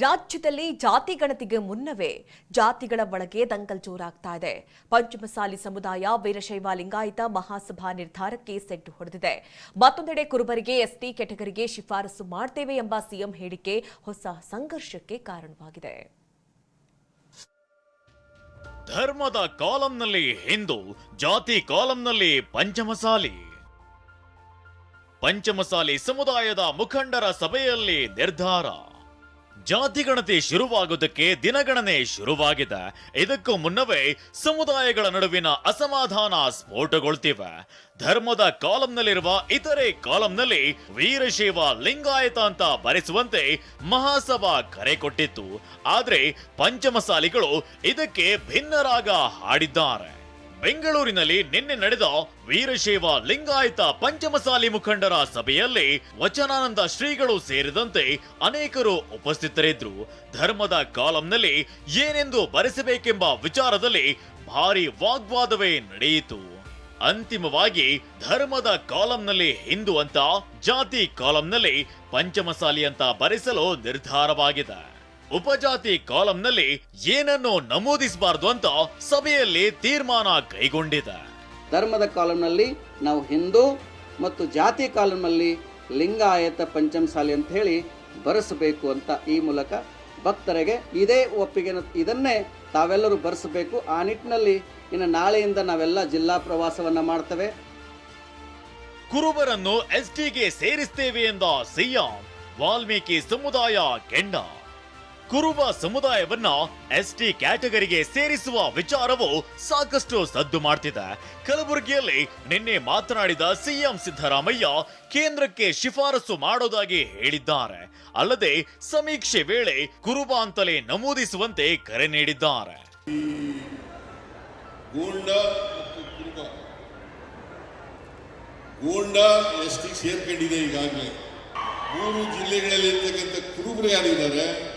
ರಾಜ್ಯದಲ್ಲಿ ಜಾತಿ ಗಣತಿಗೆ ಮುನ್ನವೇ ಜಾತಿಗಳ ಒಳಗೆ ದಂಗಲ್ ಜೋರಾಗ್ತಾ ಇದೆ. ಪಂಚಮಸಾಲಿ ಸಮುದಾಯ ವೀರಶೈವ ಲಿಂಗಾಯತ ಮಹಾಸಭಾ ನಿರ್ಧಾರಕ್ಕೆ ಸೆಡ್ಡು ಹೊಡೆದಿದೆ. ಮತ್ತೊಂದೆಡೆ ಕುರುಬರಿಗೆ ಎಸ್ಟಿ ಕೆಟಗರಿಗೆ ಶಿಫಾರಸು ಮಾಡ್ತೇವೆ ಎಂಬ ಸಿಎಂ ಹೇಳಿಕೆ ಹೊಸ ಸಂಘರ್ಷಕ್ಕೆ ಕಾರಣವಾಗಿದೆ. ಧರ್ಮದ ಕಾಲಂನಲ್ಲಿ ಹಿಂದೂ, ಜಾತಿ ಕಾಲಂನಲ್ಲಿ ಪಂಚಮಸಾಲಿ. ಪಂಚಮಸಾಲಿ ಸಮುದಾಯದ ಮುಖಂಡರ ಸಭೆಯಲ್ಲಿ ನಿರ್ಧಾರ. ಜಾತಿಗಣತಿ ಶುರುವಾಗುವುದಕ್ಕೆ ದಿನಗಣನೆ ಶುರುವಾಗಿದೆ. ಇದಕ್ಕೂ ಮುನ್ನವೇ ಸಮುದಾಯಗಳ ನಡುವಿನ ಅಸಮಾಧಾನ ಸ್ಫೋಟಗೊಳ್ತಿವೆ. ಧರ್ಮದ ಕಾಲಂನಲ್ಲಿರುವ ಇತರೆ ಕಾಲಂನಲ್ಲಿ ವೀರಶೈವ ಲಿಂಗಾಯತ ಅಂತ ಬರೆಸುವಂತೆ ಮಹಾಸಭಾ ಕರೆ ಕೊಟ್ಟಿತ್ತು. ಆದರೆ ಪಂಚಮಸಾಲಿಗಳು ಇದಕ್ಕೆ ಭಿನ್ನರಾಗ ಹಾಡಿದ್ದಾರೆ. ಬೆಂಗಳೂರಿನಲ್ಲಿ ನಿನ್ನೆ ನಡೆದ ವೀರಶೈವ ಲಿಂಗಾಯತ ಪಂಚಮಸಾಲಿ ಮುಖಂಡರ ಸಭೆಯಲ್ಲಿ ವಚನಾನಂದ ಶ್ರೀಗಳು ಸೇರಿದಂತೆ ಅನೇಕರು ಉಪಸ್ಥಿತರಿದ್ರು ಧರ್ಮದ ಕಾಲಂನಲ್ಲಿ ಏನೆಂದು ಬರೆಸಬೇಕೆಂಬ ವಿಚಾರದಲ್ಲಿ ಭಾರಿ ವಾಗ್ವಾದವೇ ನಡೆಯಿತು. ಅಂತಿಮವಾಗಿ ಧರ್ಮದ ಕಾಲಂನಲ್ಲಿ ಹಿಂದೂ ಅಂತ ಜಾತಿ ಕಾಲಂನಲ್ಲಿ ಪಂಚಮಸಾಲಿ ಅಂತ ಬರೆಸಲು ನಿರ್ಧಾರವಾಗಿದೆ. ಉಪಜಾತಿ ಕಾಲಂನಲ್ಲಿ ಏನನ್ನು ನಮೂದಿಸಬಾರದು ಅಂತ ಸಭೆಯಲ್ಲಿ ತೀರ್ಮಾನ ಕೈಗೊಂಡಿದೆ. ಧರ್ಮದ ಕಾಲಂನಲ್ಲಿ ನಾವು ಹಿಂದೂ ಮತ್ತು ಜಾತಿ ಕಾಲಂನಲ್ಲಿ ಲಿಂಗಾಯತ ಪಂಚಮಸಾಲಿ ಅಂತ ಹೇಳಿ ಬರೆಸಬೇಕು ಅಂತ ಈ ಮೂಲಕ ಭಕ್ತರಿಗೆ ಇದೇ ಒಪ್ಪಿಗೆ ಇದನ್ನೇ ತಾವೆಲ್ಲರೂ ಬರೆಸಬೇಕು. ಆ ನಿಟ್ಟಿನಲ್ಲಿ ಇನ್ನು ನಾಳೆಯಿಂದ ನಾವೆಲ್ಲ ಜಿಲ್ಲಾ ಪ್ರವಾಸವನ್ನು ಮಾಡ್ತೇವೆ. ಕುರುಬರನ್ನು ಎಸ್ಟಿಗೆ ಸೇರಿಸ್ತೇವೆ ಎಂದ ಸಿಎಂ ವಾಲ್ಮೀಕಿ ಸಮುದಾಯ ಕೆಂಡ. ಕುರುಬ ಸಮುದಾಯವನ್ನ ಎಸ್ ಟಿ ಕ್ಯಾಟಗರಿಗೆ ಸೇರಿಸುವ ವಿಚಾರವು ಸಾಕಷ್ಟು ಸದ್ದು ಮಾಡ್ತಿದೆ. ಕಲಬುರಗಿಯಲ್ಲಿ ನಿನ್ನೆ ಮಾತನಾಡಿದ ಸಿಎಂ ಸಿದ್ದರಾಮಯ್ಯ ಕೇಂದ್ರಕ್ಕೆ ಶಿಫಾರಸು ಮಾಡೋದಾಗಿ ಹೇಳಿದ್ದಾರೆ. ಅಲ್ಲದೆ ಸಮೀಕ್ಷೆ ವೇಳೆ ಕುರುಬ ಅಂತಲೇ ನಮೂದಿಸುವಂತೆ ಕರೆ ನೀಡಿದ್ದಾರೆ. ಸೇರ್ಕೊಂಡಿದೆ ಈಗಾಗಲೇ. ಮೂರು ಜಿಲ್ಲೆಗಳಲ್ಲಿ ಇರ್ತಕ್ಕಂಥ ಕುರುಬರು ಯಾರಿದ್ದಾರೆ?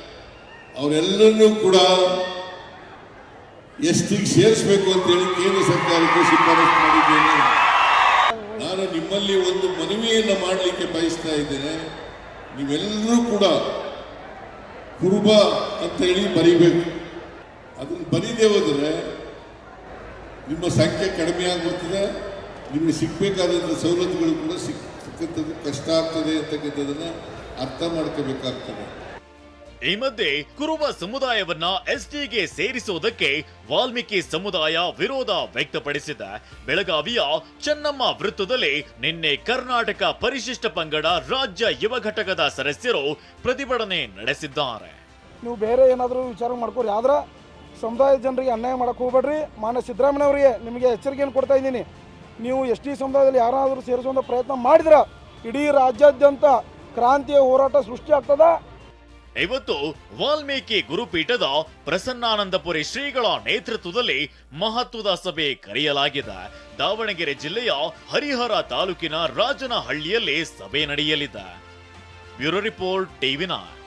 ಅವರೆಲ್ಲರನ್ನೂ ಕೂಡ ಎಷ್ಟಿಗೆ ಸೇರಿಸಬೇಕು ಅಂತೇಳಿ ಕೇಂದ್ರ ಸರ್ಕಾರಕ್ಕೆ ಶಿಫಾರಸು ಮಾಡಿದ್ದೇನೆ. ನಾನು ನಿಮ್ಮಲ್ಲಿ ಒಂದು ಮನವಿಯನ್ನು ಮಾಡಲಿಕ್ಕೆ ಬಯಸ್ತಾ ಇದ್ದೇನೆ. ನೀವೆಲ್ಲರೂ ಕೂಡ ಕುರುಬ ಅಂತ ಹೇಳಿ ಬರೀಬೇಕು. ಅದನ್ನು ಬರೀದೇ ಹೋದರೆ ನಿಮ್ಮ ಸಂಖ್ಯೆ ಕಡಿಮೆ ಆಗಿಬಿಡ್ತದೆ. ನಿಮಗೆ ಸಿಗಬೇಕಾದಂಥ ಸವಲತ್ತುಗಳು ಕೂಡ ಸಿಕ್ ಸಿಕ್ಕಂಥದ್ದು ಕಷ್ಟ ಆಗ್ತದೆ ಅಂತಕ್ಕಂಥದ್ದನ್ನು ಅರ್ಥ ಮಾಡ್ಕೋಬೇಕಾಗ್ತದೆ. ಈ ಮಧ್ಯೆ ಕುರುಬ ಸಮುದಾಯವನ್ನ ಎಸ್ಟಿಗೆ ಸೇರಿಸುವುದಕ್ಕೆ ವಾಲ್ಮೀಕಿ ಸಮುದಾಯ ವಿರೋಧ ವ್ಯಕ್ತಪಡಿಸಿದೆ. ಬೆಳಗಾವಿಯ ಚೆನ್ನಮ್ಮ ವೃತ್ತದಲ್ಲಿ ನಿನ್ನೆ ಕರ್ನಾಟಕ ಪರಿಶಿಷ್ಟ ಪಂಗಡ ರಾಜ್ಯ ಯುವ ಘಟಕದ ಸದಸ್ಯರು ಪ್ರತಿಭಟನೆ ನಡೆಸಿದ್ದಾರೆ. ನೀವು ಬೇರೆ ಏನಾದರೂ ವಿಚಾರ ಮಾಡ್ಕೊರಿ, ಆದ್ರೆ ಸಮುದಾಯದ ಜನರಿಗೆ ಅನ್ಯಾಯ ಮಾಡಕ್ಕೆ ಹೋಗ್ಬೇಡ್ರಿ. ಮಾನ್ಯ ಸಿದ್ದರಾಮಯ್ಯ ಅವರಿಗೆ ನಿಮಗೆ ಎಚ್ಚರಿಕೆಯನ್ನು ಕೊಡ್ತಾ ಇದ್ದೀನಿ. ನೀವು ಎಸ್ ಟಿ ಸಮುದಾಯದಲ್ಲಿ ಯಾರಾದರೂ ಸೇರಿಸುವಂಥ ಪ್ರಯತ್ನ ಮಾಡಿದ್ರೆ ಇಡೀ ರಾಜ್ಯಾದ್ಯಂತ ಕ್ರಾಂತಿಯ ಹೋರಾಟ ಸೃಷ್ಟಿ ಆಗ್ತದ. ಇವತ್ತು ವಾಲ್ಮೀಕಿ ಗುರುಪೀಠದ ಪ್ರಸನ್ನಾನಂದಪುರಿ ಶ್ರೀಗಳ ನೇತೃತ್ವದಲ್ಲಿ ಮಹತ್ವದ ಸಭೆ ಕರೆಯಲಾಗಿದೆ. ದಾವಣಗೆರೆ ಜಿಲ್ಲೆಯ ಹರಿಹರ ತಾಲೂಕಿನ ರಾಜನಹಳ್ಳಿಯಲ್ಲಿ ಸಭೆ ನಡೆಯಲಿದೆ. Bureau report TV nine